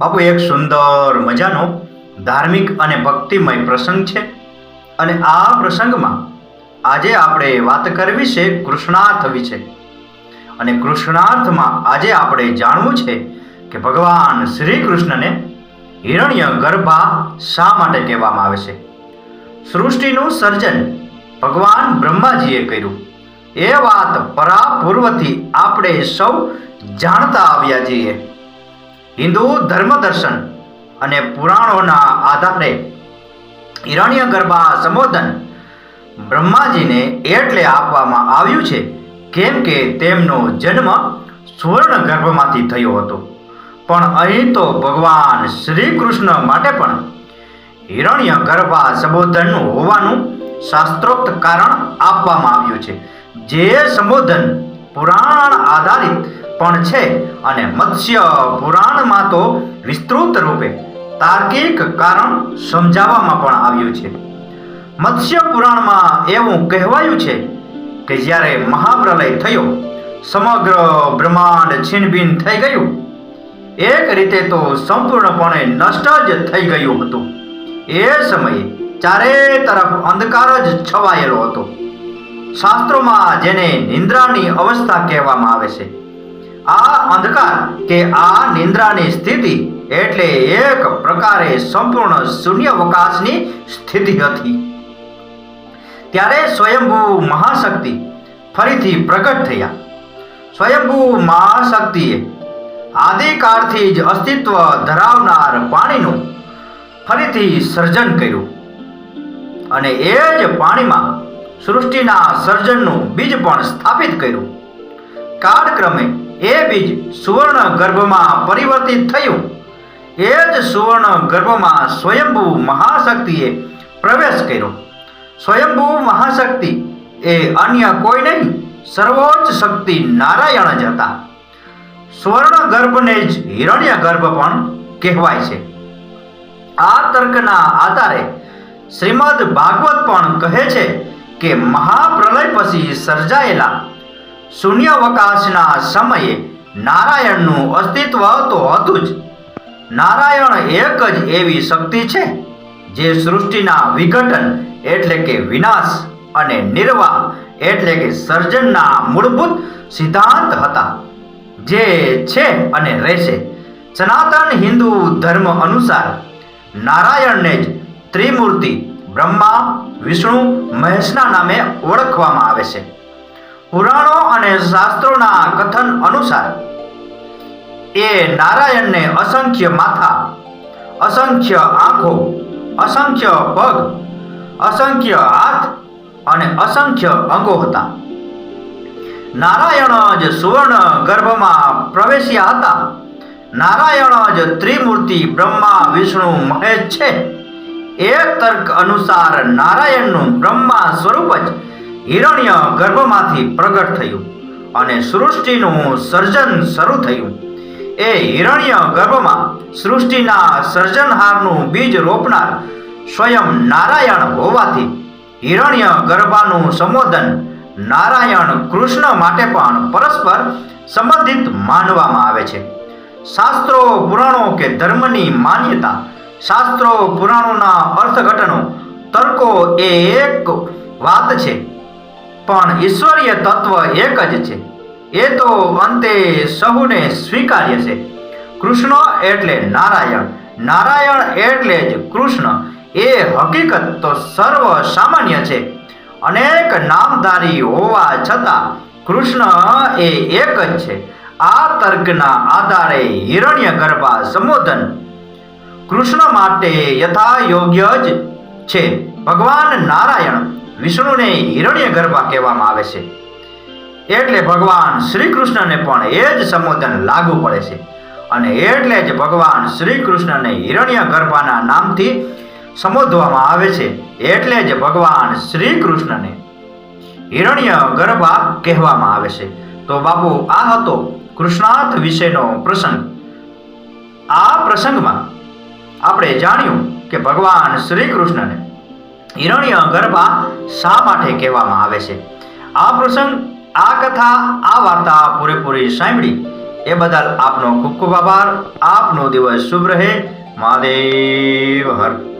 બાપુ, એક સુંદર મજાનો ધાર્મિક અને ભક્તિમય પ્રસંગ છે અને આ પ્રસંગમાં આજે આપણે વાત કરવી છે કૃષ્ણાર્થ વિશે. અને કૃષ્ણાર્થમાં આજે આપણે જાણવું છે કે ભગવાન શ્રી કૃષ્ણને હિરણ્ય ગર્ભા શા માટે કહેવામાં આવે છે? સૃષ્ટિનું સર્જન ભગવાન બ્રહ્માજીએ કર્યું. એ વાત પરાપૂર્વથી આપણે સૌ જાણતા આવ્યા છીએ. હિન્દુ ધર્મ દર્શન અને પુરાણોના આધારે હિરણ્ય ગર્ભા સંબોધન બ્રહ્માજીને એટલે આપવામાં આવ્યું છે કેમ કે તેમનો જન્મ સુવર્ણ ગર્ભમાંથી થયો હતો. પણ અહીં તો ભગવાન શ્રી કૃષ્ણ માટે પણ હિરણ્ય ગર્ભા સંબોધનનું હોવાનું શાસ્ત્રોક્ત કારણ આપવામાં આવ્યું છે. જે સંબોધન પુરાણ આધારિત પણ છે અને મત્સ્ય પુરાણમાં તો વિસ્તૃત રૂપે તાર્કિક કારણ સમજાવવામાં પણ આવ્યું છે. મત્સ્ય પુરાણમાં એવું કહેવાયું છે કે જ્યારે મહાપ્રલય થયો, સમગ્ર બ્રહ્માંડ છીનભીન થઈ ગયું. એક રીતે તો સંપૂર્ણપણે નષ્ટ જ થઈ ગયું હતું. એ સમયે ચારે તરફ અંધકાર જ છવાયેલો હતો. શાસ્ત્રોમાં જેને નિંદ્રાની અવસ્થા કહેવામાં આવે છે આ અંધકાર કે આ નિંદ્રાની સ્થિતિ એટલે એક પ્રકારે સંપૂર્ણ શૂન્યવકાશની સ્થિતિ હતી. ત્યારે સ્વયંભૂ મહાશક્તિ ફરીથી પ્રગટ થયા. સ્વયંભૂ મહાશક્તિએ આદિકાળથી જ અસ્તિત્વ ધરાવનાર પાણીનું ફરીથી સર્જન કર્યું. અને એ જ પાણીમાં સૃષ્ટિના સર્જનનું બીજ પણ સ્થાપિત કર્યું. કાળક્રમે એ બીજ સુવર્ણ ગર્ભમાં પરિવર્તિત થયું. એ જ સુવર્ણ ગર્ભમાં સ્વયંભૂ મહાશક્તિએ પ્રવેશ કર્યો. સ્વયંભૂ મહાશક્તિ એ અન્ય કોઈ નહીં, સર્વોચ્ચ શક્તિ નારાયણ જ હતા. સ્વર્ણ ગર્ભને જ હિરણ્ય ગર્ભ પણ કહેવાય છે. આ તર્કના આધારે શ્રીમદ ભાગવત પણ કહે છે કે મહાપ્રલય પછી સર્જાયેલા શૂન્યાવકાશના સમયે નારાયણનું અસ્તિત્વ તો હતું જ. નારાયણ એક જ એવી શક્તિ છે, જે સૃષ્ટિના વિઘટન એટલે કે વિનાશ અને નિર્વાહ એટલે કે સર્જનના મૂળભૂત સિદ્ધાંત હતા, જે છે અને રહેશે. સનાતન હિન્દુ ધર્મ અનુસાર નારાયણને જ ત્રિમૂર્તિ બ્રહ્મા, વિષ્ણુ, મહેશના નામે ઓળખવામાં આવે છે. પુરાણો અને શાસ્ત્રોના કથન અનુસાર એ નારાયણને અસંખ્ય માથા, અસંખ્ય આંખો, અસંખ્ય પગ, અસંખ્ય હાથ અને અસંખ્ય અંગો હતા. નારાયણ જ સુવર્ણ ગર્ભમાં પ્રવેશ્યા હતા. નારાયણ જ ત્રિમૂર્તિ બ્રહ્મા, વિષ્ણુ, મહેશ છે. એ તર્ક અનુસાર નારાયણનું બ્રહ્મા સ્વરૂપ જ હિરણ્ય ગર્ભમાંથી પ્રગટ થયું અને સૃષ્ટિનું સર્જન શરૂ થયું. એ હિરણ્ય ગર્ભમાં સૃષ્ટિના સર્જનહારનું બીજ રોપનાર સ્વયં નારાયણ હોવાથી હિરણ્ય ગર્ભાનું સંબોધન નારાયણ કૃષ્ણ માટે પણ પરસ્પર સંબંધિત માનવામાં આવે છે. શાસ્ત્રો, પુરાણો કે ધર્મની માન્યતા, શાસ્ત્રો, પુરાણોના અર્થઘટનો, તર્કો એ એક વાત છે. પણ ઈશ્વરીય તત્વ એક જ છે. એ તો અંતે સહુને સ્વીકાર્ય છે. કૃષ્ણ એટલે નારાયણ. નારાયણ એટલે જ કૃષ્ણ. એ હકીકત તો સર્વ સામાન્ય છે. અનેક નામધારી હોવા છતાં કૃષ્ણ એ એક જ છે. આ તર્કના આધારે હિરણ્ય ગર્ભા સંબોધન. કૃષ્ણ માટે યથા યોગ્ય જ છે. ભગવાન નારાયણ વિષ્ણુને હિરણ્ય ગર્ભા કહેવામાં આવે છે. એટલે ભગવાન શ્રી કૃષ્ણને પણ એ જ સંબોધન લાગુ પડે છે. અને એટલે જ ભગવાન શ્રી કૃષ્ણને હિરણ્ય ગર્ભાના નામથી સંબોધવામાં આવે છે. એટલે જ ભગવાન શ્રી કૃષ્ણને હિરણ્ય ગર્ભા કહેવામાં આવે છે. તો બાપુ, આ હતો કૃષ્ણાર્થ વિશેનો પ્રસંગ. આ પ્રસંગમાં આપણે જાણ્યું કે ભગવાન શ્રી કૃષ્ણને હિરણ્ય ગર્ભા શા માટે કહેવામાં આવે છે? આ પ્રસંગ, આ કથા, આ વાર્તા પૂરેપૂરી સાંભળી. એ બદલ આપનો ખૂબ ખૂબ આભાર. આપનો દિવસ શુભ રહે. મહાદેવ હર.